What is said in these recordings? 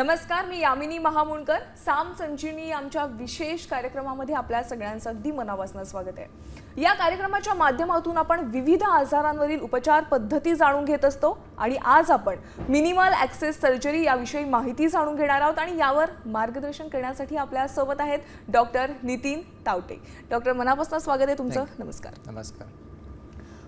नमस्कार मी यामिनी महामुणकर. साम संजीवनी आमच्या विशेष कार्यक्रमामध्ये आपल्या सगळ्यांचं अगदी मनापासून स्वागत आहे. या कार्यक्रमाच्या माध्यमातून आपण विविध आजारांवरील उपचार पद्धती जाणून घेत असतो आणि आज आपण मिनिमल ॲक्सेस सर्जरी याविषयी माहिती जाणून घेणार आहोत आणि यावर मार्गदर्शन करण्यासाठी आपल्यासोबत आहेत डॉक्टर नितीन तावटे. डॉक्टर मनापासून स्वागत आहे तुमचं. नमस्कार. नमस्कार.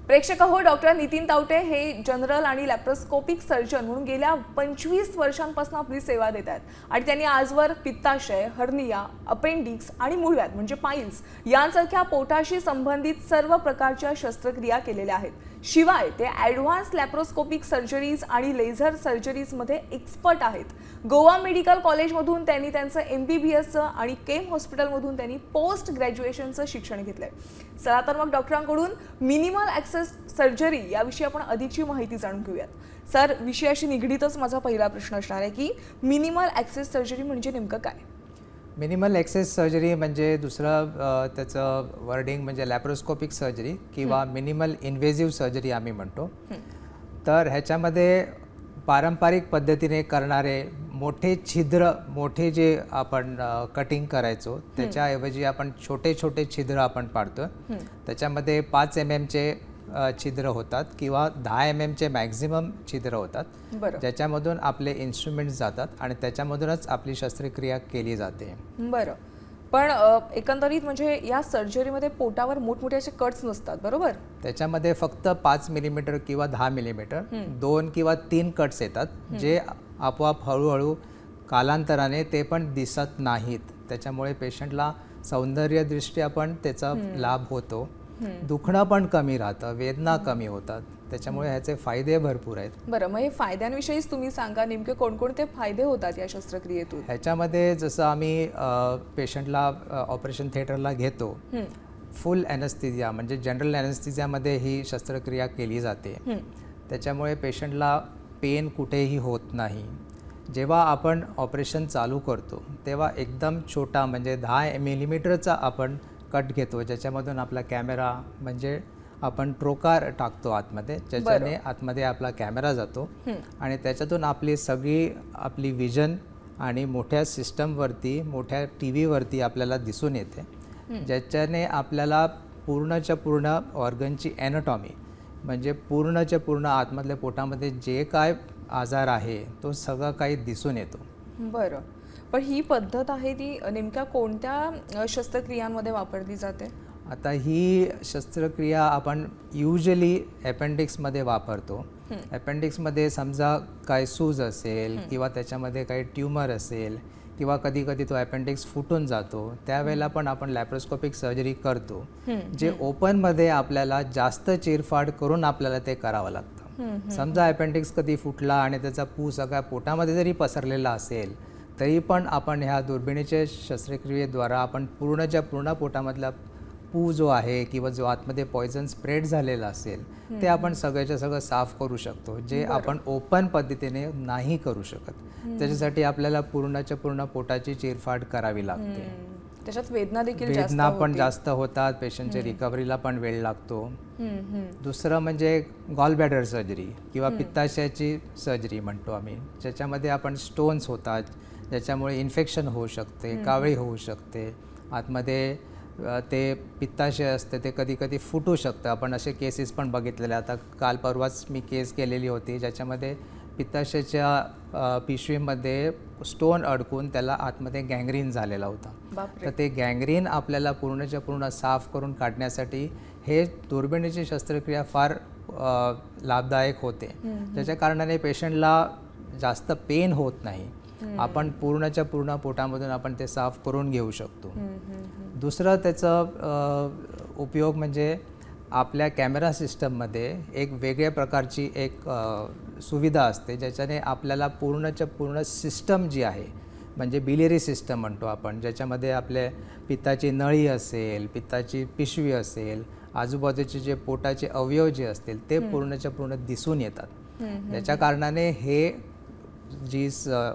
प्रेक्षक हो डॉक्टर नितीन तावटे हे जनरल आणि लॅप्रोस्कोपिक सर्जन म्हणून गेल्या पंचवीस वर्षांपासून आपली सेवा देत आहेत. आणि त्यांनी आजवर पित्ताशय हर्निया अपेंडिक्स आणि मुळव्यात म्हणजे पाईल्स यांसारख्या पोटाशी संबंधित सर्व प्रकारच्या शस्त्रक्रिया केलेल्या आहेत. शिवाय ते ॲडव्हान्स लॅप्रोस्कोपिक सर्जरीज आणि लेझर सर्जरीजमध्ये एक्सपर्ट आहेत. गोवा मेडिकल कॉलेजमधून त्यांनी त्यांचं एम बी बी एसचं आणि केम हॉस्पिटलमधून त्यांनी पोस्ट ग्रॅज्युएशनचं शिक्षण घेतलं आहे चला तर मग डॉक्टरांकडून मिनिमल ॲक्सेस सर्जरी याविषयी आपण अधिकची माहिती जाणून घेऊयात. सर विषयाशी निगडीतच माझा पहिला प्रश्न असणार आहे की मिनिमल ॲक्सेस सर्जरी म्हणजे नेमकं काय? मिनिमल ॲक्सेस सर्जरी म्हणजे दुसरं त्याचं वर्डिंग म्हणजे लॅप्रोस्कोपिक सर्जरी किंवा मिनिमल इन्व्हेजिव्ह सर्जरी आम्ही म्हणतो. तर ह्याच्यामध्ये पारंपरिक पद्धतीने करणारे मोठे छिद्र मोठे जे आपण कटिंग करायचो त्याच्याऐवजी आपण छोटे छोटे छिद्र आपण पाडतो त्याच्यामध्ये पाच एम एमचे छिद्र होतात किंवा दहा एम एमचे मॅक्झिमम छिद्र होतात. ज्याच्यामधून आपले इन्स्ट्रुमेंट्स जातात आणि त्याच्यामधूनच आपली शस्त्रक्रिया केली जाते. बरं. पण एकंदरीत म्हणजे या सर्जरीमध्ये पोटावर मोठमोठे असे कट्स नसतात बरोबर? त्याच्यामध्ये फक्त पाच मिलीमीटर किंवा दहा मिलीमीटर दोन किंवा तीन कट्स येतात जे आपोआप हळूहळू कालांतराने ते पण दिसत नाहीत. त्याच्यामुळे पेशंटला सौंदर्यदृष्ट्या पण त्याचा लाभ होतो. दुखणं पण कमी राहतं वेदना कमी होतात. त्याच्यामुळे ह्याचे फायदे भरपूर आहेत. बरं मग हे फायद्यांविषयीच तुम्ही सांगा नेमके कोणकोणते फायदे होतात या शस्त्रक्रियेतून? ह्याच्यामध्ये जसं आम्ही पेशंटला ऑपरेशन थिएटरला घेतो फुल ॲनस्थिजिया म्हणजे जनरल ॲनस्थिजियामध्ये ही शस्त्रक्रिया केली जाते. त्याच्यामुळे पेशंटला पेन कुठेही होत नाही. जेव्हा आपण ऑपरेशन चालू करतो तेव्हा एकदम छोटा म्हणजे दहा मिलीमीटरचा आपण कट घेतो ज्याच्यामधून आपला कॅमेरा म्हणजे आपण ट्रोकार टाकतो आतमध्ये ज्याच्याने आतमध्ये आपला कॅमेरा जातो. आणि त्याच्यातून आपली सगळी आपली विजन आणि मोठ्या सिस्टमवरती मोठ्या टी व्हीवरती आपल्याला दिसून येते. ज्याच्याने आपल्याला पूर्णच्या पूर्ण ऑर्गनची ॲनटॉमी म्हणजे पूर्णच्या पूर्ण आतमधल्या पोटामध्ये जे काय आजार आहे तो सगळं काही दिसून येतो. बरं. पण ही पद्धत आहे ती नेमक्या कोणत्या शस्त्रक्रियांमध्ये वापरली जाते? आता ही शस्त्रक्रिया आपण युजली अपेंडिक्समध्ये वापरतो. अपेंडिक्समध्ये समजा काय सूज असेल किंवा त्याच्यामध्ये काही ट्युमर असेल किंवा कधी कधी तो अपेंडिक्स फुटून जातो त्यावेळेला पण आपण लॅप्रोस्कोपिक सर्जरी करतो. जे ओपनमध्ये आपल्याला जास्त चिरफाड करून आपल्याला ते करावं लागतं. समजा अपेंडिक्स कधी फुटला आणि त्याचा पू सगळ्या पोटामध्ये जरी पसरलेला असेल तरी पण आपण ह्या दुर्बिणीच्या शस्त्रक्रियेद्वारा आपण पूर्णच्या पूर्ण पोटामधला पू जो आहे किंवा जो आतमध्ये पॉयझन स्प्रेड झालेला असेल ते आपण सगळ्याच्या सगळं साफ करू शकतो जे आपण ओपन पद्धतीने नाही करू शकत. त्याच्यासाठी आपल्याला पूर्णच्या पूर्ण पोटाची चिरफाड करावी लागते. त्याच्यात वेदना देखील वेदना पण जास्त होतात पेशंटच्या रिकव्हरीला पण वेळ लागतो. दुसरं म्हणजे गॉल बॅडर सर्जरी किंवा पित्ताशयाची सर्जरी म्हणतो आम्ही ज्याच्यामध्ये आपण स्टोन्स होतात ज्याच्यामुळे इन्फेक्शन होऊ शकते कावळी होऊ शकते. आतमध्ये ते पित्ताशय असते ते कधी कधी फुटू शकतं. आपण असे केसेस पण बघितलेले. आता काल परवाच मी केस केलेली होती ज्याच्यामध्ये पित्ताशयाच्या पिशवीमध्ये स्टोन अडकून त्याला आतमध्ये गँग्रीन झालेला होता. तर ते गँग्रीन आपल्याला पूर्णच्या पूर्ण साफ करून काढण्यासाठी हे दुर्बिणीची शस्त्रक्रिया फार लाभदायक होते. ज्याच्या कारणाने पेशंटला जास्त पेन होत नाही. आपण पूर्णच्या पूर्ण पोटामधून आपण ते साफ करून घेऊ शकतो. दुसरं त्याचं उपयोग म्हणजे आपल्या कॅमेरा सिस्टममध्ये एक वेगळ्या प्रकारची एक सुविधा असते ज्याच्याने आपल्याला पूर्णच्या पूर्ण सिस्टम जी आहे म्हणजे बिलेरी सिस्टम म्हणतो आपण ज्याच्यामध्ये आपले पित्ताची नळी असेल पित्ताची पिशवी असेल आजूबाजूचे जे पोटाचे अवयव जे असतील ते पूर्णच्या पूर्ण दिसून येतात. त्याच्या कारणाने हे जी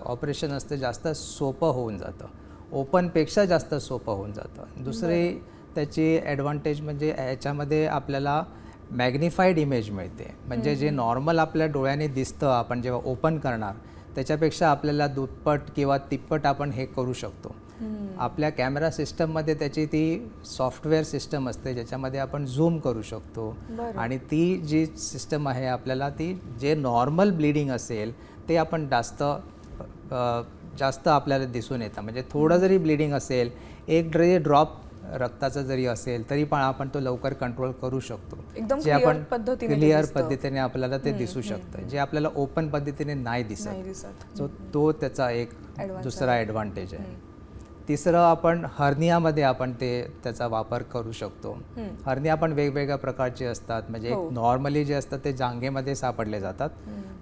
ऑपरेशन असतं जास्त सोपं होऊन जातं. ओपनपेक्षा जास्त सोपं होऊन जातं. दुसरी त्याची ॲडव्हान्टेज म्हणजे ह्याच्यामध्ये आपल्याला मॅग्निफाईड इमेज मिळते. म्हणजे जे नॉर्मल आपल्या डोळ्याने दिसतं आपण जेव्हा ओपन करणार त्याच्यापेक्षा आपल्याला दुप्पट किंवा तिप्पट आपण हे करू शकतो. आपल्या कॅमेरा सिस्टममध्ये त्याची ती सॉफ्टवेअर सिस्टम असते ज्याच्यामध्ये आपण झूम करू शकतो. आणि ती जी सिस्टम आहे आपल्याला ती जे नॉर्मल ब्लिडिंग असेल ते आपण जास्त जास्त आपल्याला दिसून येतं. म्हणजे थोडं जरी ब्लिडिंग असेल एक जरी ड्रॉप रक्ताचा जरी असेल तरी पण आपण तो लवकर कंट्रोल करू शकतो. जे आपण क्लिअर. पद्धतीने आपल्याला ते दिसू शकतं. जे आपल्याला ओपन पद्धतीने नाही दिसत. सो तो त्याचा एक दुसरा ॲडव्हान्टेज आहे. तिसरं आपण हर्नियामध्ये आपण ते त्याचा वापर करू शकतो. हर्निया पण वेगवेगळ्या प्रकारचे असतात. म्हणजे हो. एक नॉर्मली जे असतात ते जांघेमध्ये सापडले जातात.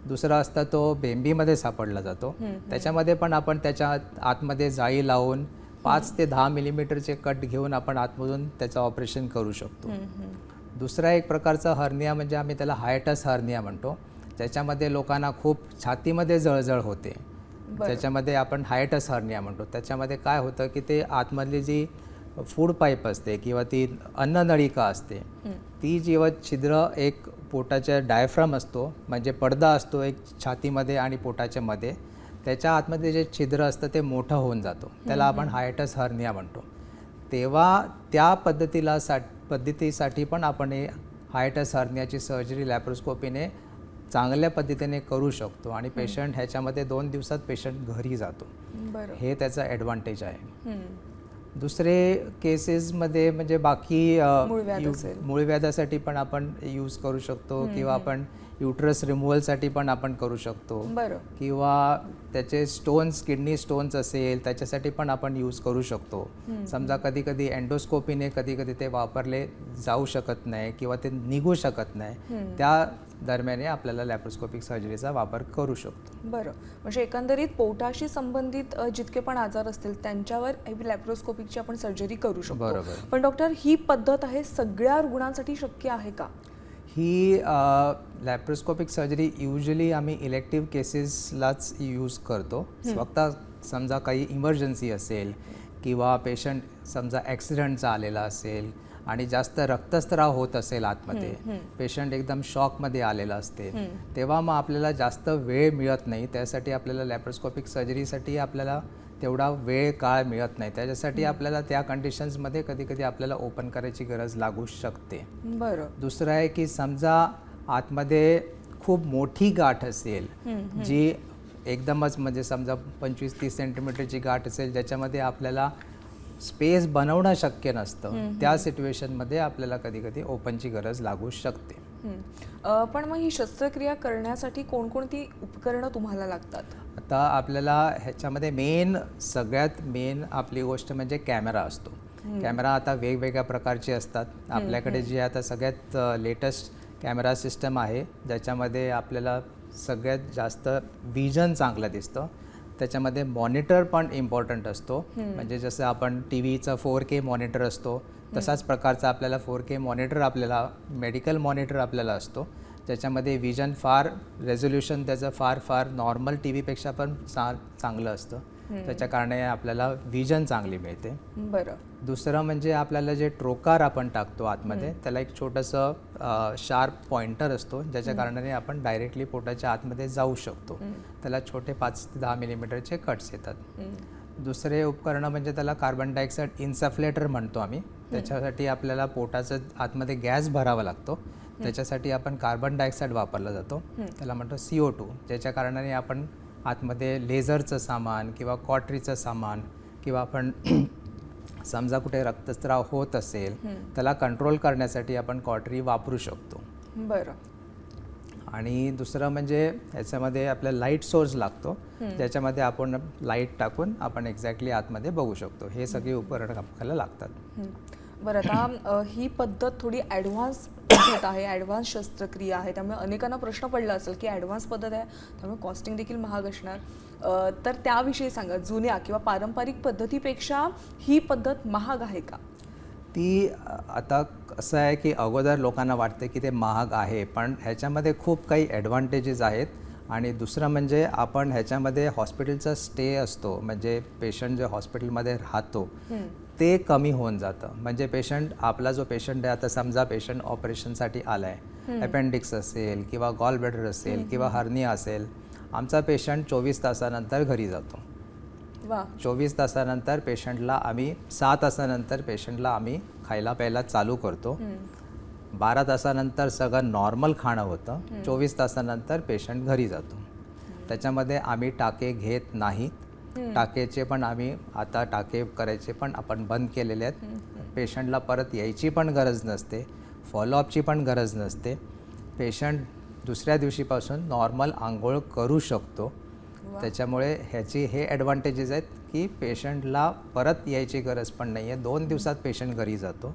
दुसरा असता तो बेंबीमध्ये सापडला जातो. त्याच्यामध्ये पण आपण त्याच्या आत- आतमध्ये जाळी लावून पाच ते दहा मिलीमीटरचे कट घेऊन आपण आतमधून त्याचं ऑपरेशन करू शकतो. दुसरा एक प्रकारचा हर्निया म्हणजे आम्ही त्याला हायटस हर्निया म्हणतो. ज्याच्यामध्ये लोकांना खूप छातीमध्ये जळजळ होते. त्याच्यामध्ये आपण हायटस हर्निया म्हणतो. त्याच्यामध्ये काय होतं की ते आतमधली जी फूड पाईप असते किंवा ती अन्ननळिका असते ती जेव्हा छिद्र एक पोटाच्या डायफ्राम असतो म्हणजे पडदा असतो एक छातीमध्ये आणि पोटाच्या मध्ये त्याच्या आतमध्ये जे छिद्र असतं ते मोठं होऊन जातो. त्याला आपण हायटस हर्निया म्हणतो. तेव्हा त्या पद्धतीला सा पद्धतीसाठी पण आपण हे हायटस हर्नियाची सर्जरी लॅप्रोस्कोपीने चांगल्या पद्धतीने करू शकतो आणि पेशंट ह्याच्यामध्ये दोन दिवसात पेशंट घरी जातो. हे त्याचा ॲडव्हान्टेज आहे. दुसरे केसेसमध्ये म्हणजे बाकी. मूळव्याधासाठी पण आपण यूज करू शकतो किंवा आपण युट्रस रिमूव्हलसाठी पण आपण करू शकतो. बरं. किंवा त्याचे स्टोन्स किडनी स्टोन्स असेल त्याच्यासाठी पण आपण यूज करू शकतो. समजा कधी कधी एन्डोस्कोपीने कधी कधी ते वापरले जाऊ शकत नाही किंवा ते निघू शकत नाही. त्या दरम्याने आपल्याला लॅप्रोस्कोपिक सर्जरीचा वापर करू शकतो. बरं. म्हणजे एकंदरीत पोटाशी संबंधित जितके पण आजार असतील त्यांच्यावर लॅप्रोस्कोपिकची आपण सर्जरी करू शकतो. बरोबर. पण डॉक्टर ही पद्धत आहे सगळ्या रुग्णांसाठी शक्य आहे का? ही लॅप्रोस्कोपिक सर्जरी युजली आम्ही इलेक्टिव्ह केसेसलाच यूज करतो. फक्त समजा काही इमर्जन्सी असेल किंवा पेशंट समजा ॲक्सिडेंटचा आलेला असेल आणि जास्त रक्तस्त्राव होत असेल आतमध्ये पेशंट एकदम शॉकमध्ये आलेला असते तेव्हा मग आपल्याला जास्त वेळ मिळत नाही. त्यासाठी आपल्याला लॅप्रोस्कोपिक सर्जरीसाठी आपल्याला तेवढा वेळ काळ मिळत नाही. त्याच्यासाठी आपल्याला त्या कंडिशन्समध्ये कधी कधी आपल्याला ओपन करायची गरज लागू शकते. बरं. दुसरं आहे की समजा आतमध्ये खूप मोठी गाठ असेल जी एकदमच म्हणजे समजा पंचवीस तीस सेंटीमीटरची गाठ असेल ज्याच्यामध्ये आपल्याला स्पेस बनवणं शक्य नसतं त्या सिच्युएशनमध्ये आपल्याला कधी कधी ओपनची गरज लागू शकते. पण मग ही शस्त्रक्रिया करण्यासाठी कोणकोणती उपकरणं तुम्हाला लागतात? आता आपल्याला ह्याच्यामध्ये मेन सगळ्यात मेन आपली गोष्ट म्हणजे कॅमेरा असतो. कॅमेरा आता वेगवेगळ्या प्रकारचे असतात. आपल्याकडे जे आता सगळ्यात लेटेस्ट कॅमेरा सिस्टम आहे ज्याच्यामध्ये आपल्याला सगळ्यात जास्त विजन चांगलं दिसतं. त्याच्यामध्ये मॉनिटर पण इम्पॉर्टंट असतो. म्हणजे जसं आपण टी व्हीचा फोर के मॉनिटर असतो तसाच प्रकारचा आपल्याला फोर के मॉनिटर आपल्याला मेडिकल मॉनिटर आपल्याला असतो. ज्याच्यामध्ये विजन फार रेझोल्युशन त्याचं फार फार नॉर्मल टी व्हीपेक्षा पण चांगलं असतं. त्याच्या कारणे आपल्याला विजन चांगली मिळते. बरं. दुसरं म्हणजे आपल्याला जे ट्रोकार आपण टाकतो आतमध्ये त्याला एक छोटंसं शार्प पॉइंटर असतो ज्याच्या कारणाने आपण डायरेक्टली पोटाच्या आतमध्ये जाऊ शकतो. त्याला छोटे पाच ते दहा मिलीमीटरचे कट्स येतात. दुसरे उपकरणं म्हणजे त्याला कार्बन डायऑक्साईड इन्सफ्लेटर म्हणतो आम्ही. त्याच्यासाठी आपल्याला पोटाचं आतमध्ये गॅस भरावा लागतो. त्याच्यासाठी आपण कार्बन डायऑक्साईड वापरला जातो. त्याला म्हणतो सी ओ टू ज्याच्या कारणाने आपण आतमध्ये लेझरचं सामान किंवा कॉटरीचं सामान किंवा आपण समजा कुठे रक्तस्राव होत असेल त्याला कंट्रोल करण्यासाठी आपण कॉटरी वापरू शकतो. बरं. आणि दुसरं म्हणजे याच्यामध्ये आपल्याला लाइट सोर्स लागतो. ज्याच्यामध्ये आपण लाइट टाकून आपण एक्झॅक्टली आतमध्ये बघू शकतो. हे सगळी उपकरणं आपल्याला लागतात. बरं आता ही पद्धत थोडी ॲडव्हान्स पद्धत आहे ॲडव्हान्स शस्त्रक्रिया आहे. त्यामुळे अनेकांना प्रश्न पडला असेल की ॲडव्हान्स पद्धत आहे त्यामुळे कॉस्टिंग देखील महाग असणार. तर त्याविषयी सांगा जुन्या किंवा पारंपरिक पद्धतीपेक्षा ही पद्धत महाग आहे का? ती आता असं आहे की अगोदर लोकांना वाटतं की ते महाग आहे पण ह्याच्यामध्ये खूप काही ॲडव्हान्टेजेस आहेत. आणि दुसरं म्हणजे आपण ह्याच्यामध्ये हॉस्पिटलचा स्टे असतो म्हणजे पेशंट जे हॉस्पिटलमध्ये राहतो ते कमी होऊन जातं. म्हणजे पेशंट आपला जो पेशंट आहे आता समजा पेशंट ऑपरेशनसाठी आला आहे अपेंडिक्स असेल किंवा गॉल ब्लॅडर असेल किंवा हर्निया असेल आमचा पेशंट चोवीस तासानंतर घरी जातो. चोवीस तासानंतर पेशंटला आम्ही सहा तासानंतर पेशंटला आम्ही खायला प्यायला चालू करतो. बारा तासानंतर सगळं नॉर्मल खाणं होतं. चोवीस तासानंतर पेशंट घरी जातो. त्याच्यामध्ये आम्ही टाके घेत नाहीत टाकेचे पण आम्ही आता टाके करायचे पण आपण बंद केलेले आहेत. पेशंटला परत यायची पण गरज नसते. फॉलोअपची पण गरज नसते. पेशंट दुसऱ्या दिवशीपासून नॉर्मल आंघोळ करू शकतो. त्याच्यामुळे ह्याची हे ॲडव्हान्टेजेस आहेत की पेशंटला परत यायची गरज पण नाही आहे दोन दिवसात पेशंट घरी जातो.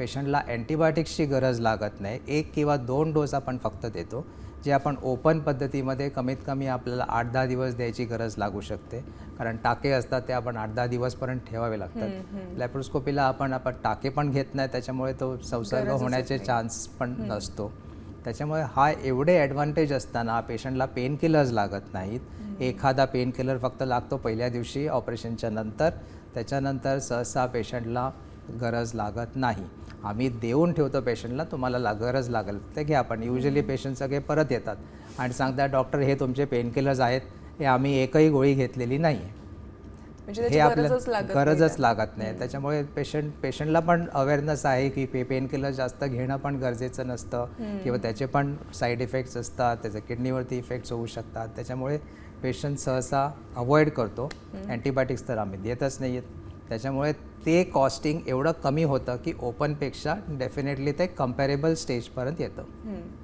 पेशंटला अँटीबायोटिक्सची गरज लागत नाही. एक किंवा दोन डोस आपण फक्त देतो जे आपण ओपन पद्धतीमध्ये कमीत कमी आपल्याला आठ दहा दिवस द्यायची गरज लागू शकते. कारण टाके असतात ते आपण आठ दहा दिवसपर्यंत ठेवावे लागतात. लॅप्रोस्कोपीला आपण आपण टाके पण घेत नाही त्याच्यामुळे तो संसर्ग होण्याचे. चान्स पण नसतो. त्याच्यामुळे हा एवढे ॲडव्हान्टेज असताना पेशंटला पेन किलर्स लागत नाहीत. एखादा पेन किलर फक्त लागतो पहिल्या दिवशी ऑपरेशनच्या नंतर. त्याच्यानंतर सहसा पेशंटला गरज लागत नाही. आम्ही देऊन ठेवतो पेशंटला तुम्हाला ला गरज लागेल. ते घ्या पण युजली पेशंट सगळे परत येतात. आणि सांगतात डॉक्टर हे तुमचे पेन किलर्स आहेत. हे आम्ही एकही गोळी घेतलेली नाही आहे म्हणजे हे आपल्या गरजच लागत नाही त्याच्यामुळे पेशंट पेशंटला पण अवेअरनेस आहे की पे पेन किलर जास्त घेणं पण गरजेचं नसतं. किंवा त्याचे पण साईड इफेक्ट्स असतात त्याचे किडनीवरती इफेक्ट्स होऊ शकतात. त्याच्यामुळे पेशंट सहसा अवॉइड करतो. अँटीबायोटिक्स तर आम्ही देतच नाही आहेत त्याच्यामुळे ते कॉस्टिंग एवढं कमी होतं की ओपनपेक्षा डेफिनेटली ते कम्पॅरेबल स्टेजपर्यंत येतं.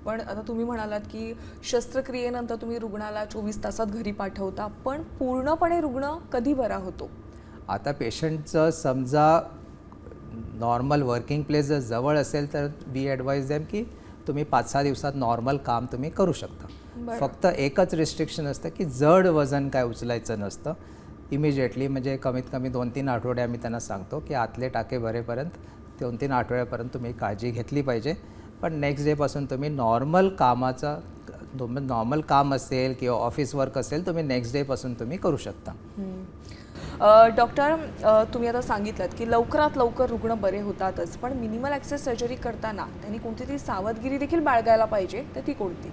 पण आता तुम्ही म्हणालात की शस्त्रक्रियेनंतर तुम्ही रुग्णाला चोवीस तासात घरी पाठवता पण पूर्णपणे रुग्ण कधी बरा होतो आता पेशंटचं समजा नॉर्मल वर्किंग प्लेस जर जवळ असेल तर वी ॲडवाईज देम की तुम्ही पाच सहा दिवसात नॉर्मल काम तुम्ही करू शकता. फक्त एकच रिस्ट्रिक्शन असतं की जड वजन काय उचलायचं नसतं इमिजिएटली म्हणजे कमीत कमी दोन तीन आठवडे आम्ही त्यांना सांगतो की आतले टाके भरेपर्यंत दोन तीन आठवड्यापर्यंत तुम्ही काळजी घेतली पाहिजे. पण नेक्स्ट डेपासून तुम्ही नॉर्मल कामाचा नॉर्मल काम असेल किंवा ऑफिस वर्क असेल तुम्ही नेक्स्ट डेपासून तुम्ही करू शकता. डॉक्टर तुम्ही आता सांगितलं की लवकरात लवकर रुग्ण बरे होतातच पण मिनिमल ॲक्सेस सर्जरी करताना त्यांनी कोणती तरी सावधगिरी देखील बाळगायला पाहिजे तर ती कोणती?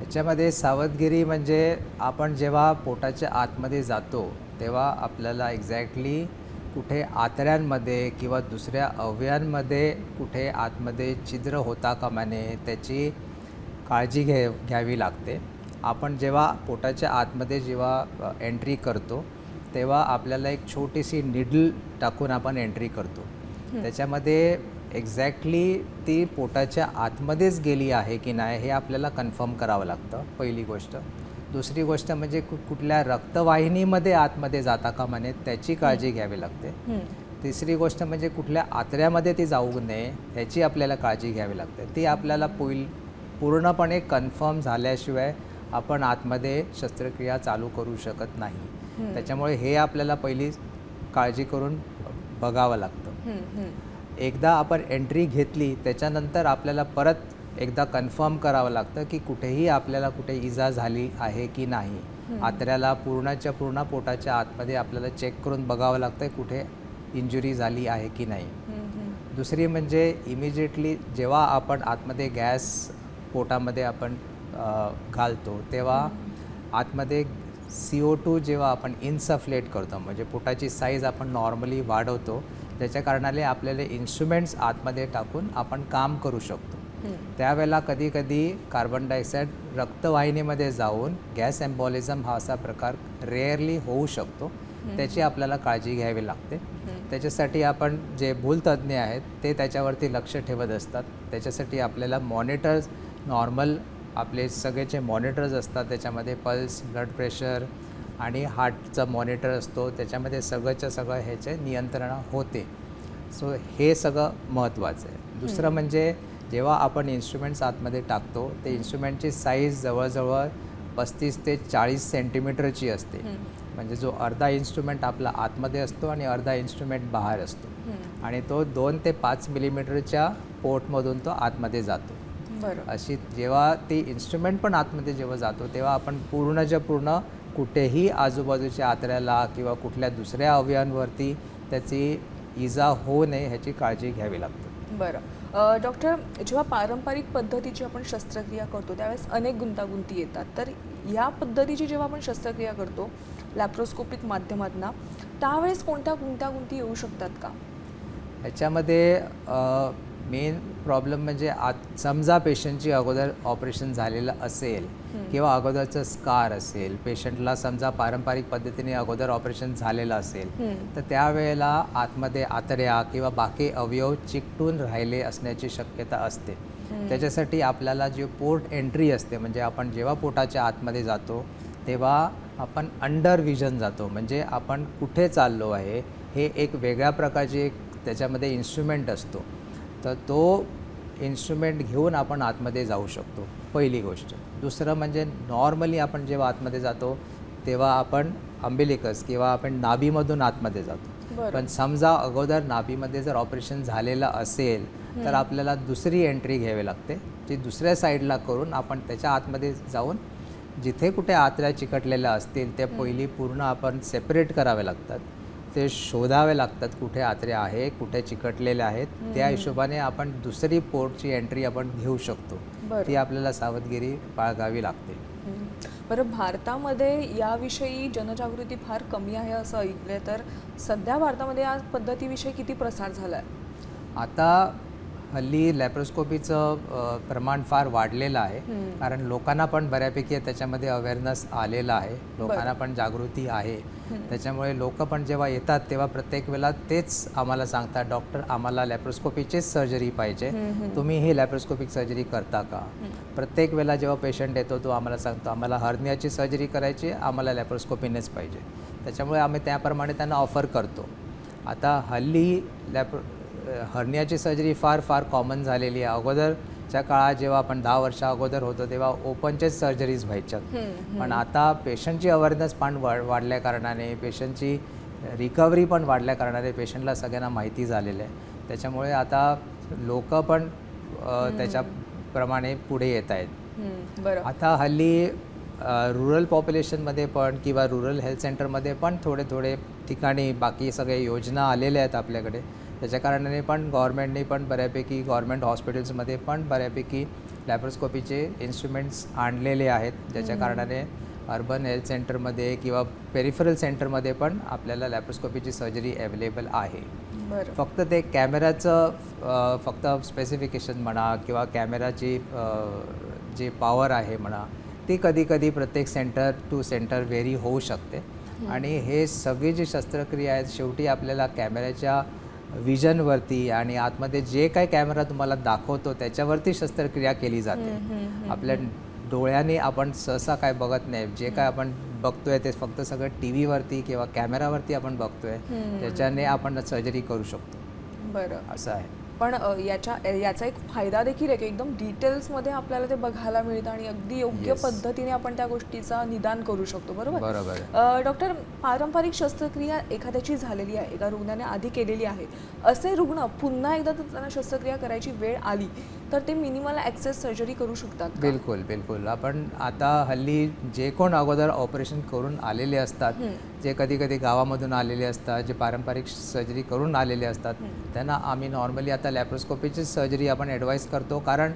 याच्यामध्ये सावधगिरी म्हणजे आपण जेव्हा पोटाच्या आतमध्ये जातो तेव्हा आपल्याला एक्झॅक्टली कुठे आतड्यांमध्ये किंवा दुसऱ्या अवयांमध्ये कुठे आतमध्ये छिद्र होता कामा नये त्याची काळजी घे घ्यावी लागते. आपण जेव्हा पोटाच्या आतमध्ये जेव्हा एंट्री करतो तेव्हा आपल्याला एक छोटीशी निडल टाकून आपण एंट्री करतो. त्याच्यामध्ये एक्झॅक्टली ती पोटाच्या आतमध्येच गेली आहे की नाही हे आपल्याला कन्फर्म करावं लागतं पहिली गोष्ट. दुसरी गोष्ट म्हणजे कुठल्या रक्तवाहिनीमध्ये आतमध्ये जाता का म्हणे त्याची काळजी घ्यावी लागते. तिसरी गोष्ट म्हणजे कुठल्या आतड्यामध्ये ती जाऊ नये ह्याची आपल्याला काळजी घ्यावी लागते. ती आपल्याला पुईल पूर्णपणे कन्फर्म झाल्याशिवाय आपण आतमध्ये शस्त्रक्रिया चालू करू शकत नाही. त्याच्यामुळे हे आपल्याला पहिली काळजी करून बघावं लागतं. एकदा आपण एंट्री घेतली त्याच्यानंतर आपल्याला परत एकदा कन्फर्म करावं लागतं की कुठेही आपल्याला कुठे इजा झाली आहे की नाही. आतऱ्याला पूर्णच्या पूर्ण पोटाच्या आतमध्ये आपल्याला चेक करून बघावं लागतं कुठे इंजुरी झाली आहे की नाही. दुसरी म्हणजे इमिजिएटली जेव्हा आपण आतमध्ये गॅस पोटामध्ये आपण घालतो तेव्हा आतमध्ये सी ओ टू जेव्हा आपण इन्सफ्लेट करतो म्हणजे पोटाची साईज आपण नॉर्मली वाढवतो ज्याच्या कारणाने आपल्याला इन्स्ट्रुमेंट्स आतमध्ये टाकून आपण काम करू शकतो. त्यावेळेला कधी कधी कार्बन डायऑक्साईड रक्तवाहिनीमध्ये जाऊन गॅस एम्बॉलिझम हा असा प्रकार रेअरली होऊ शकतो. त्याची आपल्याला काळजी घ्यावी लागते. त्याच्यासाठी आपण जे भूलतज्ज्ञ आहेत ते त्याच्यावरती लक्ष ठेवत असतात. त्याच्यासाठी आपल्याला मॉनिटर्स नॉर्मल आपले सगळेचे मॉनिटर्स असतात. त्याच्यामध्ये पल्स ब्लड प्रेशर आणि हार्टचा मॉनिटर असतो. त्याच्यामध्ये सगळंच्या सगळं ह्याचे नियंत्रण होते. सो हे सगळं महत्त्वाचं आहे. दुसरं म्हणजे जेव्हा आपण इन्स्ट्रुमेंट्स आतमध्ये टाकतो ते इन्स्ट्रुमेंटची साईज जवळजवळ पस्तीस ते चाळीस सेंटीमीटरची असते. म्हणजे जो अर्धा इन्स्ट्रुमेंट आपला आतमध्ये असतो आणि अर्धा इन्स्ट्रुमेंट बाहेर असतो. आणि तो दोन ते पाच मिलीमीटरच्या पोर्टमधून तो आतमध्ये जातो. अशी जेव्हा ती इन्स्ट्रुमेंट पण आतमध्ये जेव्हा जातो तेव्हा आपण पूर्णच्या पूर्ण कुठेही आजूबाजूच्या आतड्याला किंवा कुठल्या दुसऱ्या अवयांवरती त्याची इजा होऊ नये ह्याची काळजी घ्यावी लागते. बरं. डॉक्टर जेव्हा पारंपरिक पद्धतीची आपण शस्त्रक्रिया करतो त्यावेळेस अनेक गुंतागुंती येतात. तर या पद्धतीची जेव्हा आपण शस्त्रक्रिया करतो लॅप्रोस्कोपिक माध्यमातून त्यावेळेस कोणत्या गुंतागुंती येऊ शकतात का? ह्याच्यामध्ये मेन प्रॉब्लेम म्हणजे आत समजा पेशंटची अगोदर ऑपरेशन झालेलं असेल किंवा अगोदरचं स्कार असेल पेशंटला समजा पारंपरिक पद्धतीने अगोदर ऑपरेशन झालेलं असेल तर त्यावेळेला आतमध्ये आतड्या किंवा बाकी अवयव चिकटून राहिले असण्याची शक्यता असते. त्याच्यासाठी आपल्याला जे पोर्ट एंट्री असते म्हणजे आपण जेव्हा पोटाच्या आतमध्ये जातो तेव्हा आपण अंडर विजन जातो म्हणजे आपण कुठे चाललो आहे हे एक वेगळ्या प्रकारची एक त्याच्यामध्ये इन्स्ट्रुमेंट असतो. तर तो इन्स्ट्रुमेंट घेऊन आपण आतमध्ये जाऊ शकतो पहिली गोष्ट. दुसरं म्हणजे नॉर्मली आपण जेव्हा आतमध्ये जातो तेव्हा आपण अंबिलिकस किंवा आपण नाभीमधून आतमध्ये जातो. पण समजा अगोदर नाभीमध्ये जर ऑपरेशन झालेलं असेल तर आपल्याला दुसरी एंट्री घ्यावी लागते जी दुसऱ्या साईडला करून आपण त्याच्या आतमध्ये जाऊन जिथे कुठे आतल्या चिकटलेल्या असतील त्या पहिली पूर्ण आपण सेपरेट करावे लागतात. ते शोधावे लागतात कुठे आत्रे आहे कुठे चिकटलेले आहेत. त्या हिशोबाने आपण दुसरी पोर्टची एंट्री आपण घेऊ शकतो. ती आपल्याला सावधगिरी बाळगावी लागते. बरं भारतामध्ये याविषयी जनजागृती फार कमी आहे असं ऐकलंय. तर सध्या भारतामध्ये या पद्धतीविषयी किती प्रसार झाला आहे आता हल्ली लॅप्रोस्कोपीचं प्रमाण फार वाढलेलं आहे. कारण लोकांना पण बऱ्यापैकी त्याच्यामध्ये अवेअरनेस आलेला आहे. लोकांना पण जागृती आहे. त्याच्यामुळे लोक पण जेव्हा येतात तेव्हा प्रत्येक वेळेला तेच आम्हाला सांगतात डॉक्टर आम्हाला लॅप्रोस्कोपीचीच सर्जरी पाहिजे. तुम्ही ही लॅप्रोस्कोपिक सर्जरी करता का? प्रत्येक वेळेला जेव्हा पेशंट येतो तो आम्हाला सांगतो आम्हाला हर्नियाची सर्जरी करायची आम्हाला लॅप्रोस्कोपीनेच पाहिजे. त्याच्यामुळे आम्ही त्याप्रमाणे त्यांना ऑफर करतो. आता हल्ली लॅप्रो हर्नियाची सर्जरी फार फार कॉमन झालेली आहे. अगोदरच्या काळात जेव्हा आपण दहा वर्षा अगोदर होतो तेव्हा ओपनचेच सर्जरीज व्हायच्यात पण आता पेशंटची अवेअरनेस पण वाढ वाढल्या कारणाने पेशंटची रिकव्हरी पण वाढल्या कारणाने पेशंटला सगळ्यांना माहिती झालेलं आहे. त्याच्यामुळे आता लोक पण त्याच्याप्रमाणे पुढे येत आहेत. आता हल्ली रुरल पॉप्युलेशनमध्ये पण किंवा रुरल हेल्थ सेंटरमध्ये पण थोडे थोडे ठिकाणी बाकी सगळे योजना आलेल्या आहेत आपल्याकडे. त्याच्या कारणाने पण गव्हर्मेंटने पण बऱ्यापैकी गव्हर्मेंट हॉस्पिटल्समध्ये पण बऱ्यापैकी लॅप्रोस्कोपीचे इन्स्ट्रुमेंट्स आणलेले आहेत. ज्याच्या कारणाने अर्बन हेल्थ सेंटरमध्ये किंवा पेरिफरल सेंटरमध्ये पण आपल्याला लॅप्रोस्कोपीची सर्जरी अवेलेबल आहे. फक्त ते कॅमेराचं फक्त स्पेसिफिकेशन म्हणा किंवा कॅमेराची जी पॉवर आहे म्हणा ती कधी कधी प्रत्येक सेंटर टू सेंटर व्हेरी होऊ शकते. आणि हे सगळी जी शस्त्रक्रिया आहेत शेवटी आपल्याला कॅमेऱ्याच्या विजनवरती आणि आतमध्ये जे काही कॅमेरा तुम्हाला दाखवतो त्याच्यावरती शस्त्रक्रिया केली जाते. आपल्या डोळ्याने आपण सहसा काय बघत नाही. जे काय आपण बघतोय ते फक्त सगळं टी व्हीवरती किंवा कॅमेरावरती आपण बघतोय. त्याच्याने आपण सर्जरी करू शकतो. बरं. असं आहे. पण याच्या याचा एक फायदा देखील आहे की एकदम डिटेल्समध्ये आपल्याला ते बघायला मिळतं आणि अगदी योग्य Yes. पद्धतीने आपण त्या गोष्टीचा निदान करू शकतो बरोबर डॉक्टर पारंपरिक शस्त्रक्रिया एखाद्याची झालेली आहे एका रुग्णाने आधी केलेली आहे असे रुग्ण पुन्हा एकदा जर त्यांना शस्त्रक्रिया करायची वेळ आली तर ते मिनिमल ॲक्सेस सर्जरी करू शकतात? बिलकुल बिलकुल. आपण आता हल्ली जे कोण अगोदर ऑपरेशन करून आलेले असतात जे कधी कधी गावामधून आलेले असतात जे पारंपरिक सर्जरी करून आलेले असतात त्यांना आम्ही नॉर्मली आता लॅप्रोस्कोपीचीच सर्जरी आपण ॲडवाईस करतो. कारण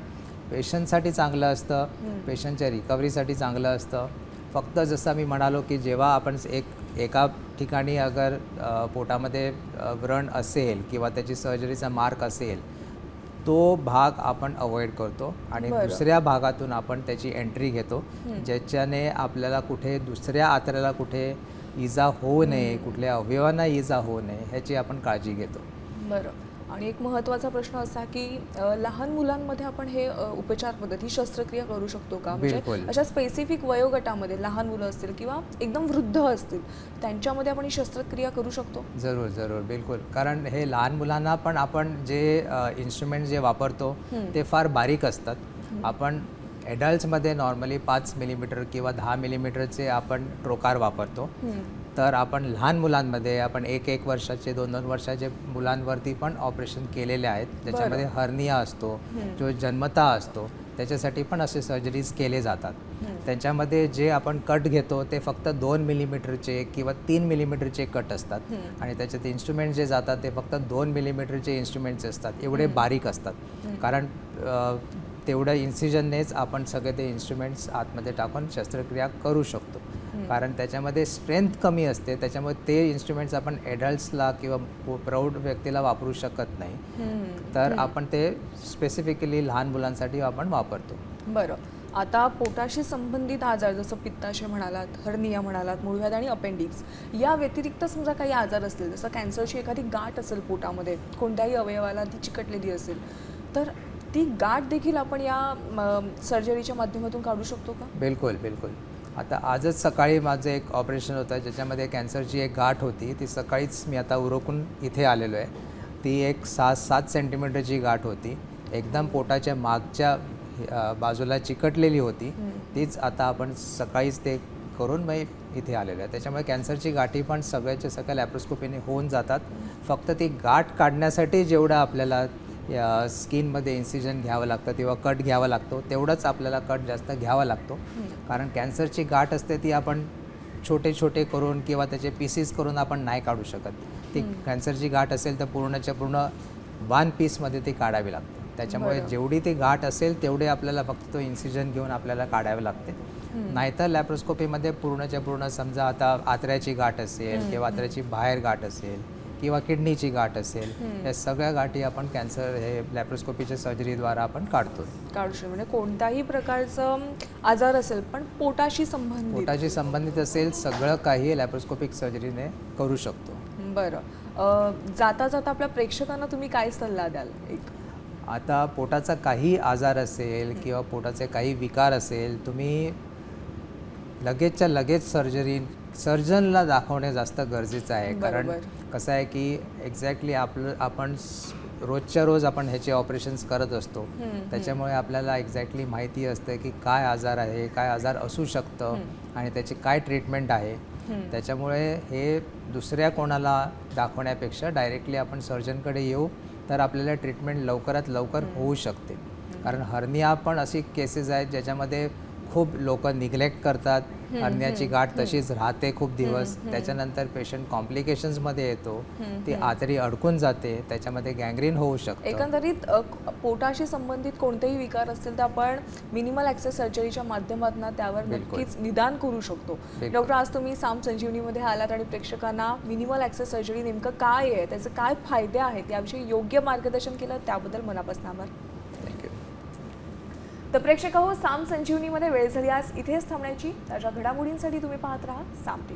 पेशंटसाठी चांगलं असतं पेशंटच्या रिकव्हरीसाठी चांगलं असतं. फक्त जसं मी म्हणालो की जेव्हा आपण एक एका ठिकाणी अगर पोटामध्ये व्रण असेल किंवा त्याची सर्जरीचा मार्क असेल तो भाग आपण अवॉइड करतो आणि बरं. दुसऱ्या भागातून आपण त्याची एंट्री घेतो ज्याच्याने आपल्याला कुठे दुसऱ्या आतड्याला कुठे इजा होऊ नये कुठल्या अवयवांना इजा होऊ नये ह्याची आपण काळजी घेतो. बरं. आणि एक महत्त्वाचा प्रश्न असा की लहान मुलांमध्ये आपण हे उपचार पद्धती शस्त्रक्रिया करू शकतो का? म्हणजे बिलकुल. अशा स्पेसिफिक वयोगटामध्ये लहान मुलं असतील किंवा एकदम वृद्ध असतील त्यांच्यामध्ये आपण ही शस्त्रक्रिया करू शकतो? जरूर जरूर. बिलकुल. कारण हे लहान मुलांना पण आपण जे इन्स्ट्रुमेंट जे वापरतो ते फार बारीक असतात. आपण ॲडल्ट्समध्ये नॉर्मली पाच मिलीमीटर किंवा दहा मिलीमीटरचे आपण ट्रोकार वापरतो. तर आपण लहान मुलांमध्ये आपण एक एक वर्षाचे दोन दोन वर्षाचे मुलांवरती पण ऑपरेशन केलेले आहेत. ज्याच्यामध्ये हर्निया असतो जो जन्मता असतो त्याच्यासाठी पण असे सर्जरीज केले जातात. त्यांच्यामध्ये जे आपण कट घेतो ते फक्त दोन मिलीमीटरचे किंवा तीन मिलीमीटरचे कट असतात. आणि त्याच्यात इन्स्ट्रुमेंट जे जातात ते फक्त दोन मिलीमीटरचे इन्स्ट्रुमेंट्स असतात. एवढे बारीक असतात. कारण तेवढ्या इन्सिजननेच आपण सगळे ते इन्स्ट्रुमेंट्स आतमध्ये टाकून शस्त्रक्रिया करू शकतो. कारण त्याच्यामध्ये स्ट्रेंथ कमी असते त्याच्यामुळे ते इन्स्ट्रुमेंट्स आपण एडल्ट्सला किंवा प्रौढ व्यक्तीला वापरू शकत नाही. तर आपण ते स्पेसिफिकली लहान मुलांसाठी आपण वापरतो. बरं. आता पोटाशी संबंधित आजार जसं पित्ताशय म्हणालात हर्निया म्हणालात मूळव्याध आणि अपेंडिक्स या व्यतिरिक्त समजा काही आजार असतील जसं कॅन्सरची एखादी गाठ असेल पोटामध्ये कोणत्याही अवयवाला ती चिकटलेली असेल तर ती गाठ देखील आपण या सर्जरीच्या माध्यमातून काढू शकतो का? बिलकुल बिलकुल. आता आजच सकाळी माझं एक ऑपरेशन होतं ज्याच्यामध्ये कॅन्सरची एक गाठ होती. ती सकाळीच मी आता उरकून इथे आलेलो आहे. ती एक सात सात सेंटीमीटरची गाठ होती. एकदम पोटाच्या मागच्या बाजूला चिकटलेली होती. तीच आता आपण सकाळीच ते करून मग इथे आलेलो आहे. त्याच्यामुळे कॅन्सरची गाठी पण सगळ्याच्या सगळ्या लॅप्रोस्कोपीने होऊन जातात. फक्त ती गाठ काढण्यासाठी जेवढं आपल्याला या स्किनमध्ये इन्सिजन घ्यावं लागतं किंवा कट घ्यावा लागतो तेवढंच आपल्याला कट जास्त घ्यावा लागतो. कारण कॅन्सरची गाठ असते ती आपण छोटे छोटे करून किंवा त्याचे पीसीस करून आपण नाही काढू शकत. ती कॅन्सरची गाठ असेल तर पूर्णच्या पूर्ण वन पीसमध्ये ती काढावी लागते. त्याच्यामुळे. जेवढी ती गाठ असेल तेवढे आपल्याला फक्त तो इन्सिजन घेऊन आपल्याला काढावे लागते. नाहीतर लॅप्रोस्कोपीमध्ये पूर्णच्या पूर्ण समजा आता आतऱ्याची गाठ असेल किंवा आतऱ्याची बाहेर गाठ असेल किंवा किडनीची गाठ असेल या सगळ्या गाठी आपण कॅन्सर हे लॅप्रोस्कोपीच्या सर्जरीद्वारा आपण काढतो काढू शकतो. म्हणजे कोणत्याही प्रकारचं आजार असेल पण पोटाशी संबंधित. पोटाशी संबंधित असेल सगळं काही लॅप्रोस्कोपिक सर्जरीने करू शकतो. बरं. जाता जाता आपल्या प्रेक्षकांना तुम्ही काय सल्ला द्याल? एक. आता पोटाचा काही आजार असेल किंवा पोटाचे काही विकार असेल तुम्ही लगेचच्या लगेच सर्जरी सर्जनला दाखवणे जास्त गरजेचं आहे. कारण. कसं आहे की एक्झॅक्टली आपलं आपण रोजच्या रोज आपण ह्याचे ऑपरेशन्स करत असतो. त्याच्यामुळे आपल्याला एक्झॅक्टली माहिती असते की काय आजार आहे काय आजार असू शकतं आणि त्याची काय ट्रीटमेंट आहे. त्याच्यामुळे हे दुसऱ्या कोणाला दाखवण्यापेक्षा डायरेक्टली आपण सर्जनकडे येऊ तर आपल्याला ट्रीटमेंट लवकरात लवकर होऊ शकते. कारण हर्निया पण अशी केसेस आहेत ज्याच्यामध्ये खूप लोक निग्लेक्ट करतात. हर्नियाची गाठ तशीच राहते खूप दिवस. त्याच्यानंतर पेशंट कॉम्प्लिकेशन्समध्ये येतो. ती आतरी अडकून जाते. त्याच्यामध्ये गँग्रीन होऊ शकतं. एकंदरीत पोटाशी संबंधित कोणतेही विकार असतील तर आपण मिनिमल ॲक्सेस सर्जरीच्या माध्यमातून त्यावर. नक्कीच निदान करू शकतो. डॉक्टर आज तुम्ही साम संजीवनीमध्ये आलात आणि प्रेक्षकांना मिनिमल ॲक्सेस सर्जरी नेमकं काय आहे? त्याचे काय फायदे आहेत? याविषयी योग्य मार्गदर्शन केलं त्याबद्दल मनापासून आभार. तर प्रेक्षक हो साम संजीवनीमध्ये वेळ झाली आज. इथेच थांबण्याची. ताज्या घडामोडींसाठी तुम्ही पाहत राहा साम टी